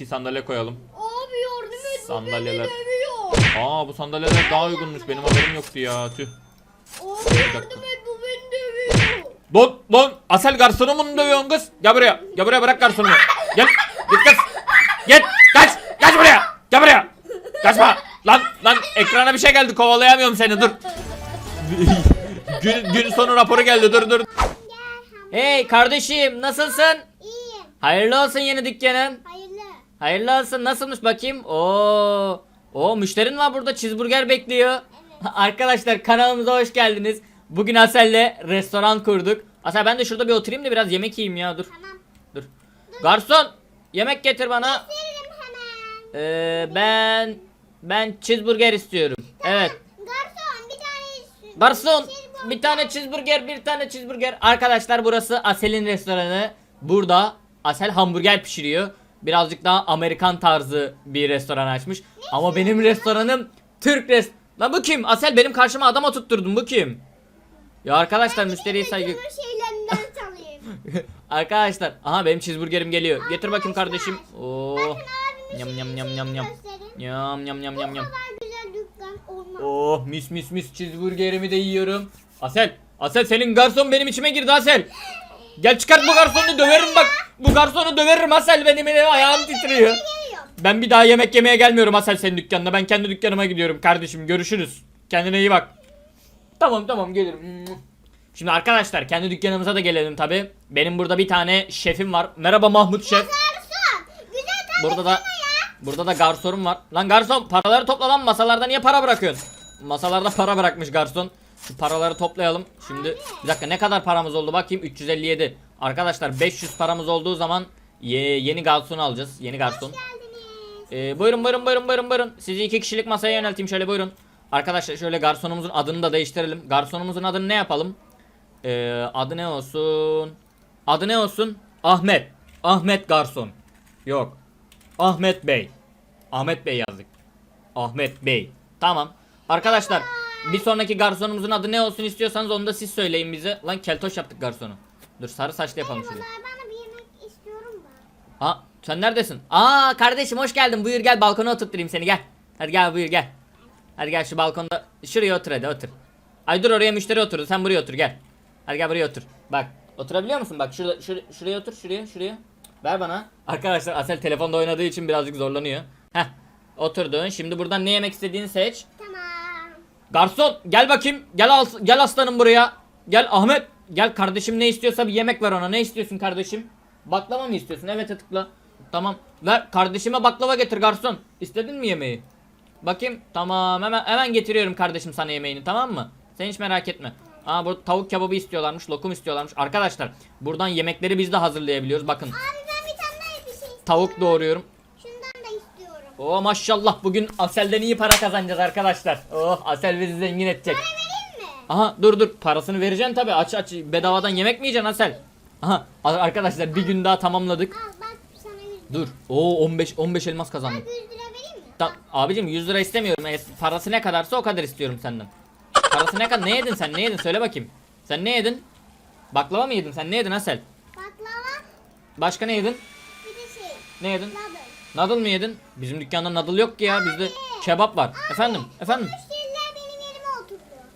iki sandalye koyalım. Abi yardım et Sandalyeler. Aa bu sandalyeler daha uygunmuş. Benim haberim yoktu ya. Tüh. Abi yardım et bu beni dövüyor. Lan lan Asel garsonumu mu dövüyorsun kız? Gel buraya. Gel buraya bırak garsonumu. Gel. Git kız. Git. Kaç. Kaç buraya. Gel buraya. Kaçma. Lan lan ekrana bir şey geldi. Kovalayamıyorum seni. Dur. gün, gün sonu raporu geldi. Dur dur. Hey kardeşim nasılsın? İyiyim. Hayırlı olsun yeni dükkanın. Hayırlı. Hayırlı olsun nasılmış bakayım? Oo. O müşterin var burada cheeseburger bekliyor. Arkadaşlar kanalımıza hoş geldiniz. Bugün Asel'le restoran kurduk. Asel ben de şurada bir oturayım da biraz yemek yiyeyim ya dur. Tamam. Dur. Garson yemek getir bana. Veririm hemen. Ee, ben ben cheeseburger istiyorum. Evet. Garson bir tane Garson bir tane cheeseburger bir tane cheeseburger. Arkadaşlar burası Asel'in restoranı. Burada Asel hamburger pişiriyor. Birazcık daha Amerikan tarzı bir restoran açmış. Ama benim restoranım Türk rest. Lan bu kim? Asel benim karşıma adam oturtturdun bu kim? Ya arkadaşlar müşteriye saygı. Şeylerinden. Arkadaşlar aha benim cheeseburgerim geliyor. Getir bakayım kardeşim. Oo. Yam yam yam yam yam. Yam yam yam yam yam. Oh mis mis mis cheeseburgerimi de yiyorum. Asel, Asel senin garson benim içime girdi Asel. Gel çıkart bu garsonu döverim bak. Bu garsonu döverim Asel benim elim ayağım titriyor. Ben bir daha yemek yemeye gelmiyorum Asel senin dükkanına. Ben kendi dükkanıma gidiyorum kardeşim. Görüşürüz. Kendine iyi bak. Tamam tamam gelirim. Şimdi arkadaşlar kendi dükkanımıza da gelelim tabi. Benim burada bir tane şefim var. Merhaba Mahmut Şef. Burada da burada da garsonum var. Lan garson paraları topla lan masalarda niye para bırakıyorsun? Masalarda para bırakmış garson. Şu paraları toplayalım. Şimdi bir dakika ne kadar paramız oldu bakayım 357. Arkadaşlar 500 paramız olduğu zaman ye- yeni garson alacağız. Yeni garson. Ee, buyurun buyurun buyurun buyurun buyurun. Sizi iki kişilik masaya yönelteyim şöyle buyurun. Arkadaşlar şöyle garsonumuzun adını da değiştirelim. Garsonumuzun adını ne yapalım? Ee, adı ne olsun? Adı ne olsun? Ahmet. Ahmet garson. Yok. Ahmet Bey. Ahmet Bey yazdık. Ahmet Bey. Tamam. Arkadaşlar bir sonraki garsonumuzun adı ne olsun istiyorsanız onu da siz söyleyin bize. Lan keltoş yaptık garsonu. Dur sarı saçlı yapalım. Merhabalar bana bir yemek istiyorum da. Aa sen neredesin? Aa kardeşim hoş geldin. Buyur gel balkona oturtturayım seni gel. Hadi gel buyur gel. Hadi gel şu balkonda. Şuraya otur hadi otur. Ay dur oraya müşteri oturdu. Sen buraya otur gel. Hadi gel buraya otur. Bak oturabiliyor musun? Bak şurada şur- şuraya otur şuraya şuraya. Ver bana. Arkadaşlar Asel telefonda oynadığı için birazcık zorlanıyor. Heh. Oturdun. Şimdi buradan ne yemek istediğini seç. Tamam. Garson gel bakayım. Gel al, gel aslanım buraya. Gel Ahmet. Gel kardeşim ne istiyorsa bir yemek ver ona. Ne istiyorsun kardeşim? Baklava mı istiyorsun? Evet tıkla. Tamam. Ver kardeşime baklava getir garson. İstedin mi yemeği? Bakayım. Tamam. Hemen hemen getiriyorum kardeşim sana yemeğini tamam mı? Sen hiç merak etme. Aa bu tavuk kebabı istiyorlarmış, lokum istiyorlarmış. Arkadaşlar, buradan yemekleri biz de hazırlayabiliyoruz. Bakın, Abi ben bir tane daha bir şey istiyorum. tavuk doğruyorum. Şundan da istiyorum. Oo maşallah bugün Asel'den iyi para kazanacağız arkadaşlar. Oh Asel bizi zengin edecek. Mi? Aha dur dur parasını vereceksin tabi aç aç bedavadan yemek mi yiyeceksin Asel? Aha arkadaşlar bir gün daha tamamladık. Al bak sana 100 lira. Dur. Oo 15 15 elmas kazandım. 100 lira vereyim mi? Ta- abicim 100 lira istemiyorum. E, parası ne kadarsa o kadar istiyorum senden. Parası ne kadar? Ne yedin sen? Ne yedin? Söyle bakayım. Sen ne yedin? Baklava mı yedin? Sen ne yedin Asel? Baklava Başka ne yedin? bir de şey. Ne yedin? Labır. Nadıl mı yedin? Bizim dükkanda nadıl yok ki ya. Bizde kebap var. Efendim? Efendim?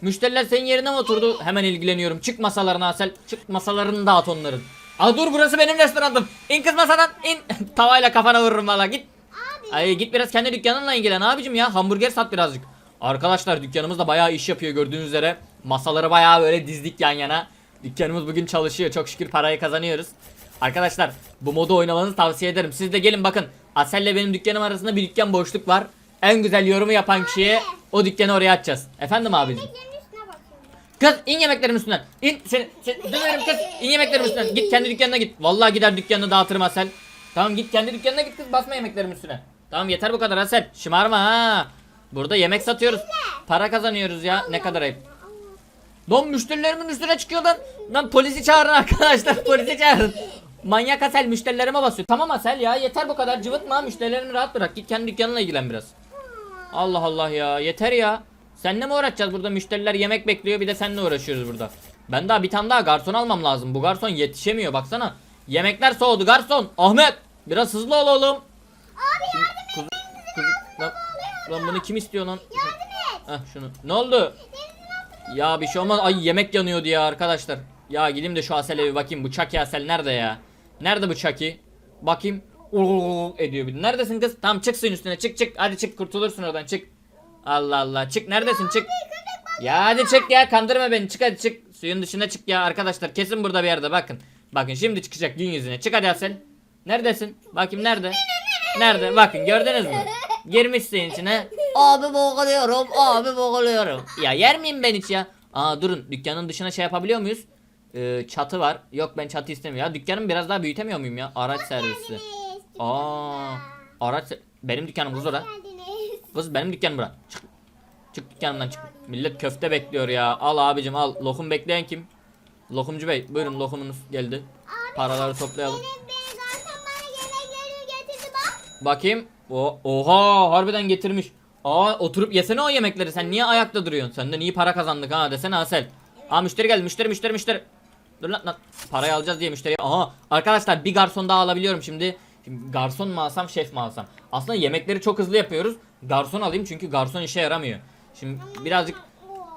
Müşteriler senin yerine mi oturdu? Hemen ilgileniyorum. Çık masalarına Asel. Çık masalarını dağıt onların. Aa dur burası benim restoranım. İn kız masadan in. Tavayla kafana vururum valla git. Abi Ay git biraz kendi dükkanınla ilgilen abicim ya. Hamburger sat birazcık. Arkadaşlar dükkanımız da bayağı iş yapıyor gördüğünüz üzere. Masaları bayağı böyle dizdik yan yana. Dükkanımız bugün çalışıyor. Çok şükür parayı kazanıyoruz. Arkadaşlar bu modu oynamanızı tavsiye ederim. Siz de gelin bakın. Asel'le benim dükkanım arasında bir dükkan boşluk var. En güzel yorumu yapan kişiye o dükkanı oraya açacağız. Efendim abicim. Kız in yemeklerim üstünden. İn sen, sen döverim kız. İn yemeklerim üstünden. Git kendi dükkanına git. Vallahi gider dükkanını dağıtırım Asel. Tamam git kendi dükkanına git kız basma yemeklerim üstüne. Tamam yeter bu kadar Asel. Şımarma ha. Burada yemek satıyoruz. Para kazanıyoruz ya. Ne kadar ayıp. Lan müşterilerimin üstüne çıkıyor lan. Lan polisi çağırın arkadaşlar. polisi çağırın. Manyak Asel müşterilerime basıyor. Tamam Asel ya yeter bu kadar cıvıtma müşterilerimi rahat bırak. Git kendi dükkanınla ilgilen biraz. Allah Allah ya yeter ya. Seninle mi uğraşacağız burada müşteriler yemek bekliyor bir de seninle uğraşıyoruz burada. Ben daha bir tane daha garson almam lazım. Bu garson yetişemiyor baksana. Yemekler soğudu garson. Ahmet biraz hızlı ol oğlum. Abi yardım et. Kuzu, kuzu, lan, lan bunu kim istiyor lan? Yardım et. Heh şunu. Ne oldu? Ya bir şey olmaz. Ay yemek yanıyordu ya arkadaşlar. Ya gideyim de şu Asel'e bir bakayım. Bu Chucky Asel nerede ya? Nerede bu Chucky? Bakayım. Uuu ediyor bir. Neredesin kız? Tamam çık suyun üstüne. Çık çık. Hadi çık kurtulursun oradan çık. Allah Allah. Çık neredesin çık. Ya hadi çık ya kandırma beni. Çık hadi çık. Suyun dışına çık ya arkadaşlar. Kesin burada bir yerde bakın. Bakın şimdi çıkacak gün yüzüne. Çık hadi Asel. Neredesin? Bakayım nerede? Nerede? Bakın gördünüz mü? Girmiş suyun içine. Abi boğuluyorum. Abi boğuluyorum. Ya yer miyim ben hiç ya? Aa durun dükkanın dışına şey yapabiliyor muyuz? Ee, çatı var. Yok ben çatı istemiyorum. Ya dükkanımı biraz daha büyütemiyor muyum ya? Araç servisi. Aa, araç benim dükkanım. Geldiniz. Kız benim dükkanım bura. Çık. Çık dükkanımdan çık. Millet köfte bekliyor ya. Al abicim al. Lokum bekleyen kim? Lokumcu bey buyurun lokumunuz geldi. Paraları toplayalım. Benim bir garson bana yemekleri getirdi bak. Bakayım. O, oha harbiden getirmiş. Aa oturup yesene o yemekleri. Sen niye ayakta duruyorsun? Senden iyi para kazandık ha desene Asel. Aa müşteri geldi müşteri müşteri müşteri. Dur lan lan. Parayı alacağız diye müşteri. Aha arkadaşlar bir garson daha alabiliyorum şimdi. Şimdi garson mu alsam şef mi alsam? Aslında yemekleri çok hızlı yapıyoruz. Garson alayım çünkü garson işe yaramıyor. Şimdi birazcık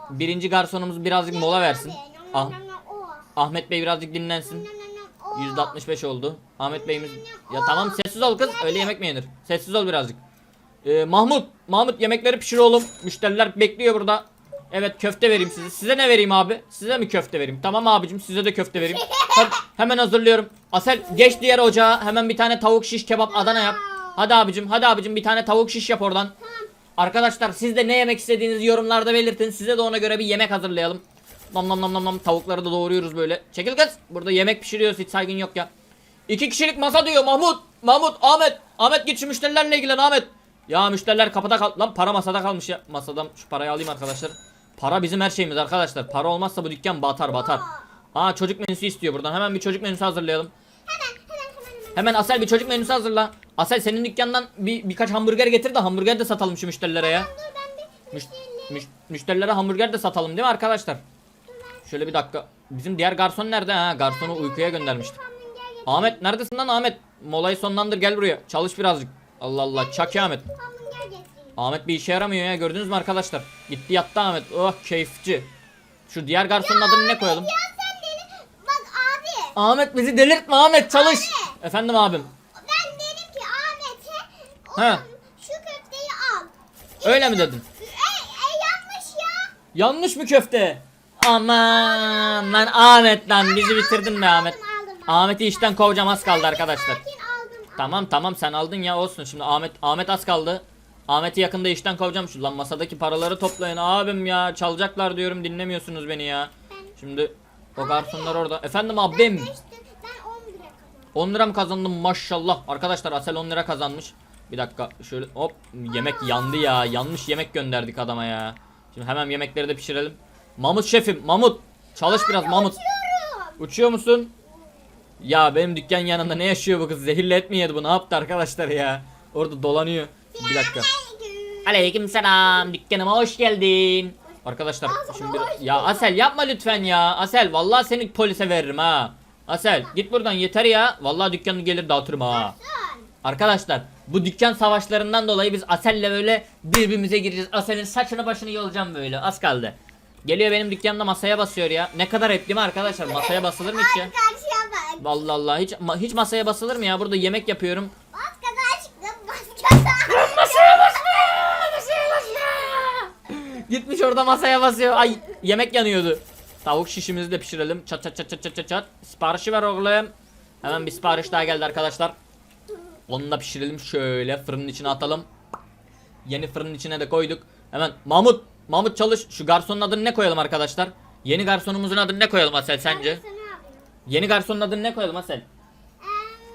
birinci garsonumuz birazcık mola versin. Ah, Ahmet Bey birazcık dinlensin. %65 oldu. Ahmet Bey'imiz... Ya tamam sessiz ol kız. Öyle yemek mi yenir? Sessiz ol birazcık. Ee, Mahmut. Mahmut yemekleri pişir oğlum. Müşteriler bekliyor burada. Evet köfte vereyim size. Size ne vereyim abi? Size mi köfte vereyim? Tamam abicim size de köfte vereyim. Hadi, hemen hazırlıyorum. Asel geç diğer ocağa. Hemen bir tane tavuk şiş kebap Adana yap. Hadi abicim hadi abicim bir tane tavuk şiş yap oradan. Arkadaşlar siz de ne yemek istediğinizi yorumlarda belirtin. Size de ona göre bir yemek hazırlayalım. Nam nam nam nam nam tavukları da doğruyoruz böyle. Çekil kız. Burada yemek pişiriyoruz hiç saygın yok ya. İki kişilik masa diyor Mahmut. Mahmut Ahmet. Ahmet git şu müşterilerle ilgilen Ahmet. Ya müşteriler kapıda kal. Lan para masada kalmış ya. Masadan şu parayı alayım arkadaşlar. Para bizim her şeyimiz arkadaşlar. Para olmazsa bu dükkan batar batar. Aa çocuk menüsü istiyor buradan. Hemen bir çocuk menüsü hazırlayalım. Hemen Asel bir çocuk menüsü hazırla. Asel senin dükkandan bir birkaç hamburger getir de hamburger de satalım şu müşterilere ya. Müş, müş- müşterilere hamburger de satalım değil mi arkadaşlar? Şöyle bir dakika. Bizim diğer garson nerede ha? Garsonu uykuya göndermiştik. Ahmet neredesin lan Ahmet? Molayı sonlandır gel buraya. Çalış birazcık. Allah Allah çak Ahmet. Ahmet bir işe yaramıyor ya gördünüz mü arkadaşlar? Gitti yattı Ahmet. Oh keyifçi. Şu diğer garsonun adını ne koyalım? Bak abi. Ahmet bizi delirtme Ahmet çalış. Efendim abim. Ben dedim ki Ahmet'e oğlum şu köfteyi al. Öyle mi dedin? E, e yanlış ya. Yanlış mı köfte? Aman lan Ahmet lan bizi bitirdin be Ahmet. Aldım, aldım. Ahmet'i işten kovacağım az kaldı arkadaşlar. Sakin aldım. Tamam tamam sen aldın ya olsun şimdi Ahmet Ahmet az kaldı. Ahmet'i yakında işten kovacağım şu lan masadaki paraları toplayın abim ya çalacaklar diyorum dinlemiyorsunuz beni ya. Şimdi o garsonlar orada. Efendim abim Ben 10 lira kazandım. 10 lira mı kazandım maşallah. Arkadaşlar Asel 10 lira kazanmış. Bir dakika şöyle hop yemek yandı ya. Yanlış yemek gönderdik adama ya. Şimdi hemen yemekleri de pişirelim. Mamut şefim Mamut çalış biraz Mamut. Uçuyorum. Uçuyor musun? Ya benim dükkan yanında ne yaşıyor bu kız? Zehirli et mi yedi bu? Ne yaptı arkadaşlar ya? Orada dolanıyor. Bir dakika. Aleyküm selam. Dükkanıma hoş geldin. Arkadaşlar şimdi bir- ya Asel yapma lütfen ya. Asel vallahi seni polise veririm ha. Asel git buradan yeter ya. Vallahi dükkanı gelir dağıtırım ha. Arkadaşlar bu dükkan savaşlarından dolayı biz Asel'le böyle birbirimize gireceğiz. Asel'in saçını başını yolacağım böyle. Az kaldı. Geliyor benim dükkanımda masaya basıyor ya. Ne kadar hep değil mi arkadaşlar? Masaya basılır mı hiç ya? Vallahi Allah hiç ma- hiç masaya basılır mı ya? Burada yemek yapıyorum. Bas gaza aşkım bas gaza. Masaya Gitmiş orada masaya basıyor. Ay yemek yanıyordu. Tavuk şişimizi de pişirelim. Çat çat çat çat çat çat çat. Siparişi ver oğlum. Hemen bir sipariş daha geldi arkadaşlar. Onu da pişirelim şöyle fırının içine atalım. Yeni fırının içine de koyduk. Hemen Mahmut Mahmut çalış. Şu garsonun adını ne koyalım arkadaşlar? Yeni garsonumuzun adını ne koyalım Asel sence? Yeni garsonun adını ne koyalım Asel?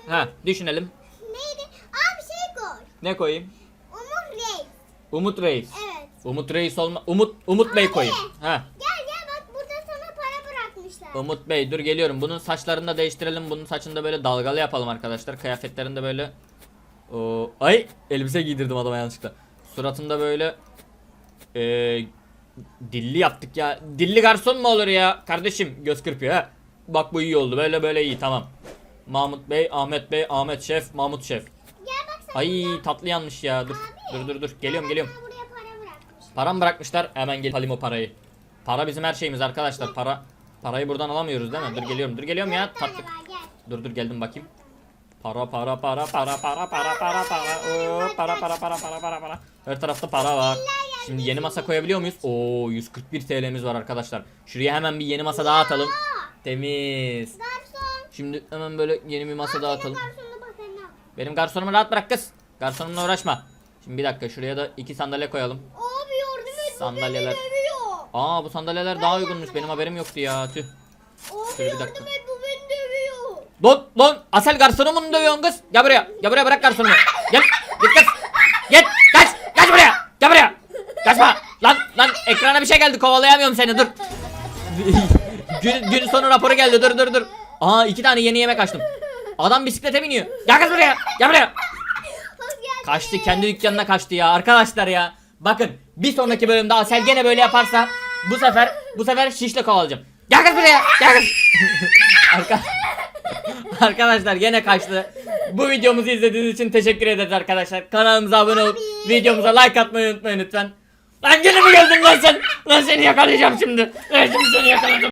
Ha düşünelim. neydi? Abi şey koy. Ne koyayım? Umur Reis. Umut Reis. Evet. Umut Reis olma. Umut Umut Bey koyayım. Ha. Gel gel bak burada sana para bırakmışlar. Umut Bey dur geliyorum. Bunun saçlarını da değiştirelim. Bunun saçını da böyle dalgalı yapalım arkadaşlar. Kıyafetlerini de böyle o ay elbise giydirdim adama yanlışlıkla. Suratında böyle eee dilli yaptık ya. Dilli garson mu olur ya? Kardeşim göz kırpıyor ha. Bak bu iyi oldu. Böyle böyle iyi tamam. Mahmut Bey, Ahmet Bey, Ahmet Şef, Mahmut Şef. Ay tatlı yanmış ya. Dur dur dur dur. Geliyorum geliyorum. Param bırakmışlar. Hemen gel alayım o parayı. Para bizim her şeyimiz arkadaşlar. Para parayı buradan alamıyoruz değil mi? Dur geliyorum. Dur geliyorum ya. Tatlı. Dur dur geldim bakayım. Para para para para para para para para Oo, para para para para para para. Her tarafta para var. Şimdi yeni masa koyabiliyor muyuz? Oo 141 TL'miz var arkadaşlar. Şuraya hemen bir yeni masa daha atalım. Temiz. Garson. Şimdi hemen böyle yeni bir masa daha atalım. Benim garsonumu rahat bırak kız. Garsonumla uğraşma. Şimdi bir dakika şuraya da iki sandalye koyalım. Abi yardım et. Sandalyeler. Aa bu sandalyeler daha uygunmuş. Benim haberim yoktu ya. Tüh. Şöyle bir dakika. et bu beni dövüyor. Lan lan Asel garsonumu mu dövüyorsun kız? Gel buraya. Gel buraya bırak garsonumu. Gel. Git kız. Git. Kaç. Kaç buraya. Gel buraya. Kaçma. Lan lan ekrana bir şey geldi. Kovalayamıyorum seni. Dur. gün, gün sonu raporu geldi. Dur dur dur. Aa iki tane yeni yemek açtım. Adam bisiklete biniyor. Gel kız buraya. Gel buraya. Kaçtı kendi dükkanına kaçtı ya arkadaşlar ya. Bakın bir sonraki bölümde Asel gene böyle yaparsa bu sefer bu sefer şişle kovalayacağım. Gel kız buraya. Gel kız. Arka... arkadaşlar gene kaçtı. Bu videomuzu izlediğiniz için teşekkür ederiz arkadaşlar. Kanalımıza abone olup videomuza like atmayı unutmayın lütfen. Lan gene mi geldin lan sen? Lan seni yakalayacağım şimdi. Ben şimdi seni yakalayacağım.